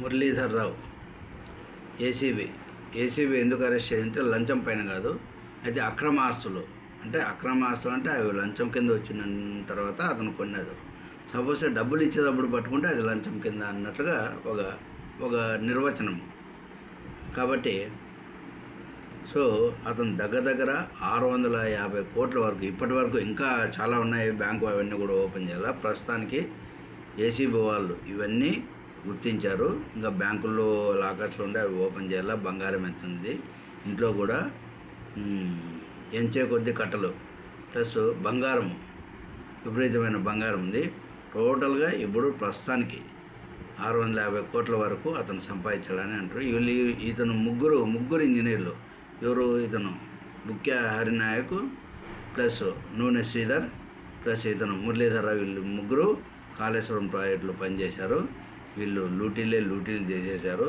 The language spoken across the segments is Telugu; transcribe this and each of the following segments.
మురళీధర్ రావు ఏసీబీ. ఏసీబీ ఎందుకు అరెస్ట్ చేయాలంటే లంచం పైన కాదు అయితే అక్రమ ఆస్తులు అంటే అక్రమ ఆస్తులు అంటే అవి లంచం కింద వచ్చిన తర్వాత అతను కొన్నది. సపోజ్ డబ్బులు ఇచ్చేటప్పుడు పట్టుకుంటే అది లంచం కింద అన్నట్లుగా ఒక ఒక నిర్వచనం. కాబట్టి సో అతను దగ్గర దగ్గర ఆరు వందల యాభై కోట్ల వరకు ఇప్పటి వరకు ఇంకా చాలా ఉన్నాయి బ్యాంకు అవన్నీ కూడా ఓపెన్ చేయాలి? ప్రస్తుతానికి ఏసీబీ వాళ్ళు ఇవన్నీ గుర్తించారు. ఇంకా బ్యాంకుల్లో లాకర్స్లు ఉండే అవి ఓపెన్ చేయాలా? బంగారం ఎంత ఉంది ఇంట్లో కూడా ఎంచే కొద్ది కట్టలు. ప్లస్ బంగారం విపరీతమైన బంగారం ఉంది. టోటల్గా ఇప్పుడు ప్రస్తుతానికి ఆరు వందల యాభై కోట్ల వరకు అతను సంపాదించాడని అంటారు. వీళ్ళు ఇతను ముగ్గురు ముగ్గురు ఇంజనీర్లు. ఎవరు? ఇతను ముఖ్య హరినాయక్ ప్లస్ నూనె శ్రీధర్ ప్లస్ ఇతను మురళీధర్ రావు వీళ్ళు ముగ్గురు కాళేశ్వరం ప్రాజెక్టులో పనిచేశారు. వీళ్ళు లూటీలే లూటీలు చేసేశారు.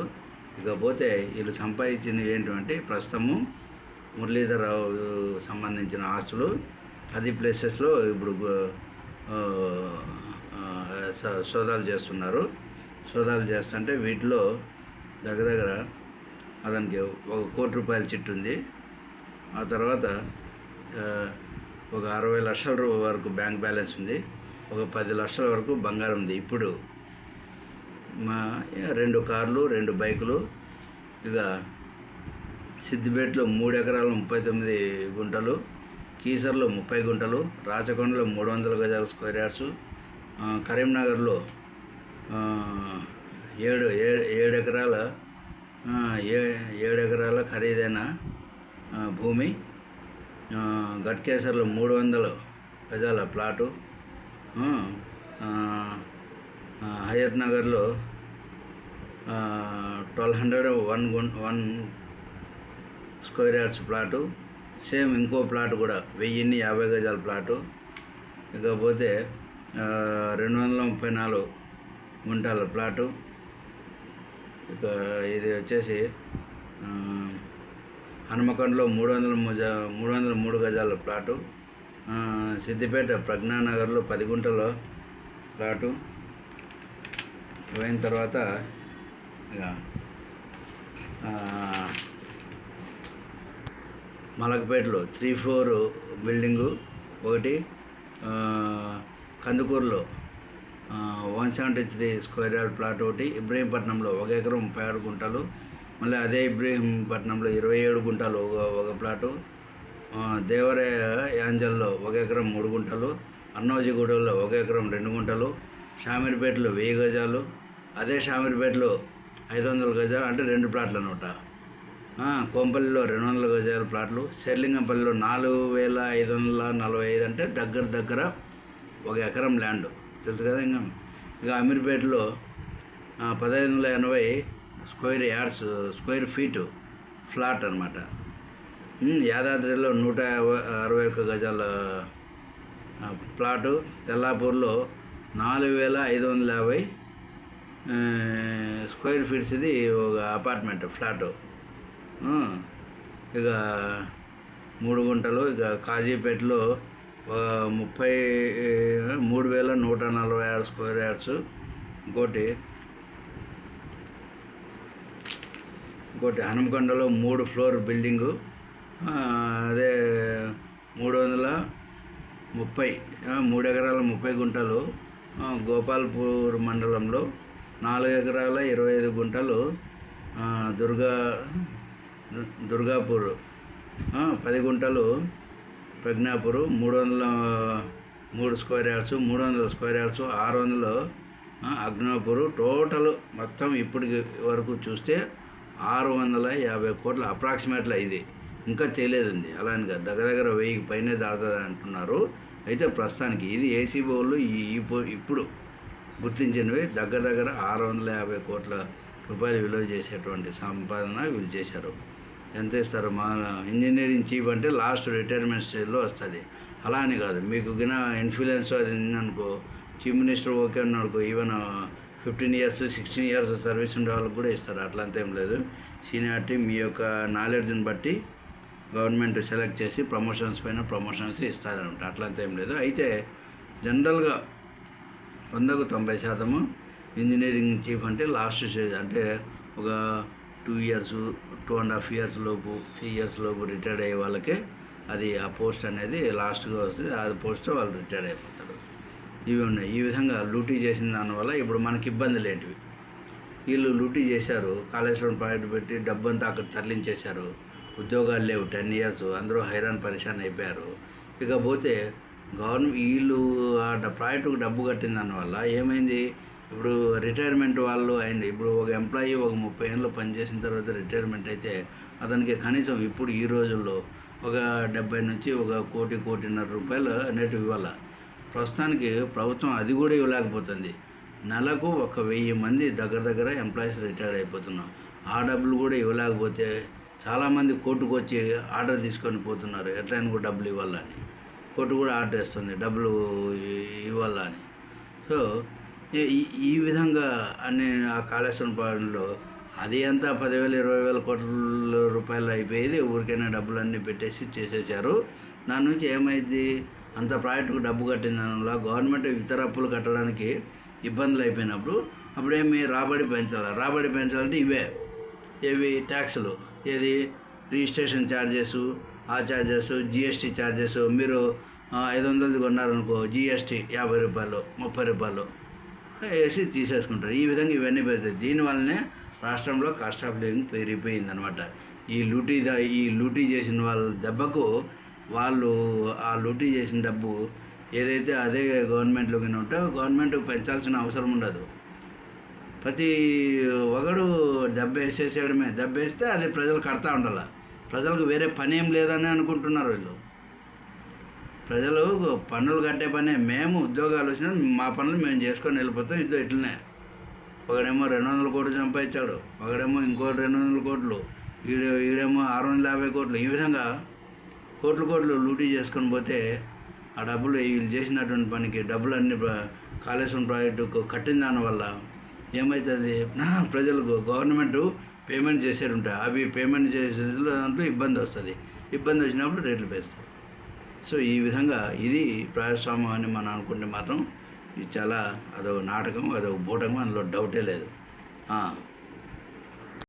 ఇకపోతే వీళ్ళు సంపాదించినవి ఏంటంటే ప్రస్తుతము మురళీధరరావు సంబంధించిన ఆస్తులు. పది ప్లేసెస్లో ఇప్పుడు సోదాలు చేస్తున్నారు. సోదాలు చేస్తుంటే వీటిలో దగ్గర దగ్గర అతనికి ఒక కోటి రూపాయల చిట్టు ఉంది. ఆ తర్వాత ఒక అరవై లక్షల వరకు బ్యాంక్ బ్యాలెన్స్ ఉంది. ఒక పది లక్షల వరకు బంగారం ఉంది. ఇప్పుడు మా రెండు కార్లు రెండు బైకులు ఇక సిద్దిపేటలో మూడు ఎకరాల ముప్పై తొమ్మిది గుంటలు కీసర్లో ముప్పై గుంటలు రాచకొండలో మూడు వందల గజాల స్క్వేర్ యార్డ్స్ కరీంనగర్లో ఏడు ఏ- ఏడు ఎకరాల ఏ ఏడు ఎకరాల ఖరీదైన భూమి గట్కేసర్లో మూడు వందల గజాల ప్లాటు హయత్ నగర్లో ట్వెల్వ్ హండ్రెడ్ వన్ గు one square yards plot same ఇంకో ప్లాట్ కూడా వెయ్యిన్ని యాభై గజాల ప్లాటు ఇకపోతే రెండు వందల ముప్పై నాలుగు గుంటాల ప్లాటు ఇక ఇది వచ్చేసి హనుమకొండలో మూడు వందల మూడు వందల మూడు గజాల ప్లాటు సిద్దిపేట ప్రజ్ఞానగర్లో పది గుంటల ప్లాటు పోయిన తర్వాత మలకపేటలో త్రీ ఫ్లోర్ బిల్డింగు ఒకటి కందుకూరులో one seventy three square yard plot ఒకటి ఇబ్రహీంపట్నంలో ఒక ఎకరం ముప్పై ఆరు గుంటలు మళ్ళీ అదే ఇబ్రహీంపట్నంలో ఇరవై ఏడు గుంటలు ఒక ఒక ప్లాటు ఆ, యాంజల్లో ఒక ఎకరం మూడు గుంటలు అన్నోజిగూడలో ఒక ఎకరం రెండు గుంటలు షామీర్పేటలో వెయ్యి గజాలు అదే షామీర్పేటలో ఐదు వందల గజాలు అంటే రెండు ప్లాట్లు అనమాట. కోంపల్లిలో రెండు వందల గజాల ప్లాట్లు శర్లింగంపల్లిలో నాలుగు వేల ఐదు వందల నలభై ఐదు అంటే దగ్గర దగ్గర ఒక ఎకరం ల్యాండ్. తెలుసు కదా ఇంకా? ఇక అమీర్పేటలో పదహైదు వందల ఎనభై square yards square feet flat అనమాట. యాదాద్రిలో నూట యాభై- అరవై ఒక్క గజాల ప్లాటు. తెల్లాపూర్లో నాలుగు వేల ఐదు వందల యాభై స్క్వేర్ ఫీట్స్ది ఒక అపార్ట్మెంట్ ఫ్లాటు. ఇక మూడు గుంటలు ఇక కాజీపేటలో ముప్పై మూడు వేల నూట నలభై ఆరు స్క్వేర్ యార్డ్స్ ఇంకోటి. ఇంకోటి హనుమకొండలో మూడు ఫ్లోర్ బిల్డింగు. అదే మూడు వందల ముప్పై మూడు ఎకరాల ముప్పై గుంటలు గోపాల్పూర్ మండలంలో నాలుగు ఎకరాల ఇరవై ఐదు గుంటలు దుర్గా దుర్గాపూర్ పది గుంటలు ప్రజ్ఞాపూర్ మూడు వందల మూడు స్క్వేర్ యార్డ్స్ మూడు వందల స్క్వేర్ యార్డ్స్ ఆరు వందలు అగ్నాపూర్ టోటల్ మొత్తం ఇప్పటికి వరకు చూస్తే ఆరు వందల యాభై కోట్ల అప్రాక్సిమేట్లీ ఇది. ఇంకా తెలియదు ఉంది అలా అని దగ్గర దగ్గర వెయ్యి పైనే దాడుతుంది అంటున్నారు. అయితే ప్రస్తుతానికి ఇది ఏసీబీ వాళ్ళు ఈ ఇప్పుడు గుర్తించినవి. దగ్గర దగ్గర ఆరు వందల యాభై కోట్ల రూపాయలు విలువ చేసేటువంటి సంపాదన వీళ్ళు చేశారు. ఎంత ఇస్తారు? మా ఇంజనీరింగ్ చీఫ్ అంటే లాస్ట్ రిటైర్మెంట్ స్టేజ్లో వస్తుంది. అలా అని కాదు. మీకు గిన ఇన్ఫ్లుయెన్స్ అది ఉందనుకో chief minister okay అన్నాడుకో even fifteen years sixteen years service ఉండే వాళ్ళకి కూడా ఇస్తారు. అట్లంతా ఏం లేదు. సీనియారిటీ మీ యొక్క నాలెడ్జ్ని బట్టి గవర్నమెంట్ సెలెక్ట్ చేసి ప్రమోషన్స్ పైన ప్రమోషన్స్ ఇస్తుంది అనమాట అట్లంతా ఏం లేదు. అయితే జనరల్గా వందకు తొంభై శాతము ఇంజనీరింగ్ చీఫ్ అంటే లాస్ట్ స్టేజ్ అంటే ఒక two years two and half years లోపు త్రీ ఇయర్స్ లోపు రిటైర్డ్ అయ్యే వాళ్ళకే అది ఆ పోస్ట్ అనేది లాస్ట్గా వస్తుంది. ఆ పోస్ట్ వాళ్ళు రిటైర్డ్ అయిపోతారు. ఇవి ఉన్నాయి. ఈ విధంగా లూటీ చేసిన దానివల్ల ఇప్పుడు మనకి ఇబ్బందులు ఏంటివి? వీళ్ళు లూటీ చేశారు కాళేశ్వరం ప్రాజెక్ట్ పెట్టి డబ్బంతా అక్కడ తరలించేశారు. ఉద్యోగాలు లేవు టెన్ ఇయర్స్ అందరూ హైరాన్ పరిశాన్ అయిపోయారు. ఇకపోతే గవర్నమెంట్ వీళ్ళు ఆ ప్రాజెక్టుకు డబ్బు కట్టిన దానివల్ల ఏమైంది? ఇప్పుడు రిటైర్మెంట్ వాళ్ళు అయింది. ఇప్పుడు ఒక ఎంప్లాయీ ఒక ముప్పై ఏళ్ళు పనిచేసిన తర్వాత రిటైర్మెంట్ అయితే అతనికి కనీసం ఇప్పుడు ఈ రోజుల్లో ఒక డెబ్బై నుంచి ఒక కోటి కోటిన్నర రూపాయలు అనేటివి ఇవ్వాలి. ప్రస్తుతానికి ప్రభుత్వం అది కూడా ఇవ్వలేకపోతుంది. నెలకు ఒక వెయ్యి మంది దగ్గర దగ్గర ఎంప్లాయీస్ రిటైర్డ్ అయిపోతున్నాం ఆ డబ్బులు కూడా ఇవ్వలేకపోతే చాలామంది కోర్టుకు వచ్చి ఆర్డర్ తీసుకొని పోతున్నారు. ఎట్లయినా కూడా డబ్బులు ఇవ్వాలని. కొట్టు కూడా ఆర్డర్ వేస్తుంది డబ్బులు ఇ- ఇవ్వాలని సో ఈ- ఈ- విధంగా అన్ని ఆ కాళేశ్వరం ప్రాజెక్టులో అది అంతా పదివేల ఇరవై వేల కోట్ల రూపాయలు అయిపోయేది ఊరికైనా డబ్బులన్నీ పెట్టేసి చేసేసారు దాని నుంచి ఏమైంది? అంత ప్రాజెక్టుకు డబ్బు కట్టిన దానివల్ల గవర్నమెంట్ ఇతర అప్పులు కట్టడానికి ఇబ్బందులు అయిపోయినప్పుడు అప్పుడేమి రాబడి పెంచాలి? రాబడి పెంచాలంటే ఇవే. ఏవి? ట్యాక్సులు. ఏది? రిజిస్ట్రేషన్ ఛార్జెస్ ఆ ఛార్జెస్ జిఎస్టీ ఛార్జెస్ మీరు ఐదు వందలది కొన్నారనుకో జిఎస్టీ యాభై రూపాయలు ముప్పై రూపాయలు వేసి తీసేసుకుంటారు. ఈ విధంగా ఇవన్నీ పెడతాయి దీనివల్లనే రాష్ట్రంలో కాస్ట్ ఆఫ్ లివింగ్ పెరిగిపోయింది అనమాట ఈ లూటీ ఈ లూటీ చేసిన వాళ్ళ దెబ్బకు వాళ్ళు ఆ లూటీ చేసిన డబ్బు ఏదైతే అదే గవర్నమెంట్లో కానీ ఉంటే గవర్నమెంట్ పెంచాల్సిన అవసరం ఉండదు. ప్రతి ఒకడు దెబ్బ వేసేసేయడమే. దెబ్బ వేస్తే అది ప్రజలు కడతా ఉండాలి. ప్రజలకు వేరే పని ఏం లేదని అనుకుంటున్నారు వీళ్ళు. ప్రజలు పన్నులు కట్టే పనే మేము ఉద్యోగాలు వచ్చినా మా పనులు మేము చేసుకొని వెళ్ళిపోతాం ఇద్దరు ఇట్లనే. ఒకడేమో రెండు వందల కోట్లు సంపాదించాడు ఒకడేమో ఇంకో రెండు వందల కోట్లు ఈడ ఈడేమో ఆరు వందల యాభై కోట్లు ఈ విధంగా కోట్లు కోట్లు లూటీ చేసుకొని పోతే ఆ డబ్బులు వీళ్ళు చేసినటువంటి పనికి డబ్బులు అన్ని కాళేశ్వరం ప్రాజెక్టుకు కట్టిన దానివల్ల ఏమవుతుంది ప్రజలకు గవర్నమెంట్ పేమెంట్ చేసేవి ఉంటాయి. అవి పేమెంట్ చేసే దాంట్లో ఇబ్బంది వస్తుంది. ఇబ్బంది వచ్చినప్పుడు రేట్లు పెంచుతాయి సో ఈ విధంగా ఇది ప్రజాస్వామ్యం అని మనం అనుకుంటే మాత్రం ఇది చాలా అదొక నాటకం అదొక బూటకం అందులో డౌటే లేదు.